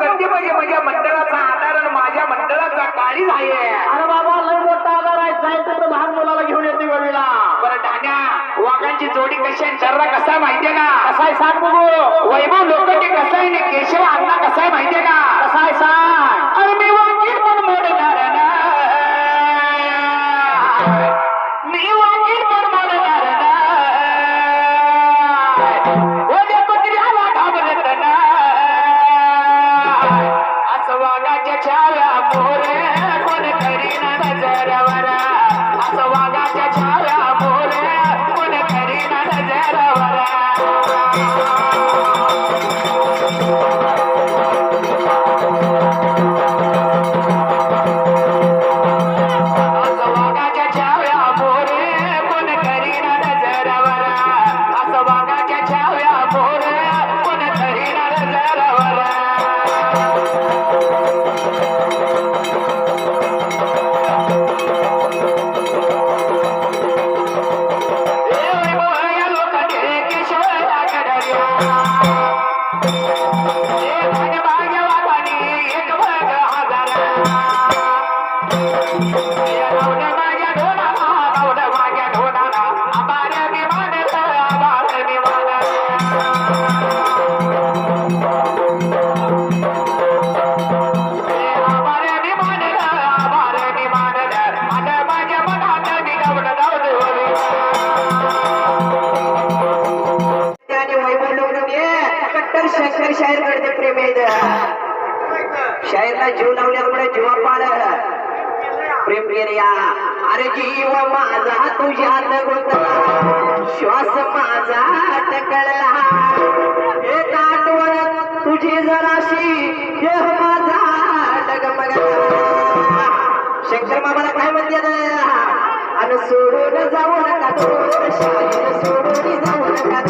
गंदी म्हणजे म्हणजे मंडळाचा आधार आणि माझ्या मंडळाचा काळीज आहे. अरे बाबा लय मोठा आधार आहे. तर लहान मुलाला घेऊन येते वडीला बरं ठाण्या वाघांची जोडी कशी आहे? चर्रा कसा माहितीये का? कसा आहे सांग बघू. वैभव लोकांचे कसं आहे आणि केशव अण्णा कसा आहे माहितीये का? कसा आहे सांग. अरे मी असं वाघाच्या छाव्या मोरे कोण करीना नजरवर शाहीरला जीव लावल्यामुळे जीवा पाड प्रेम केले अरे जीव माझा तुझ्यात गुंतला श्वास माझा टकळला हे आठवण तुझी जराशी देह माझा डगमगला. शंकर बाबाला काय म्हणते आणि सोडून जाऊ नका सोडून जाऊ नका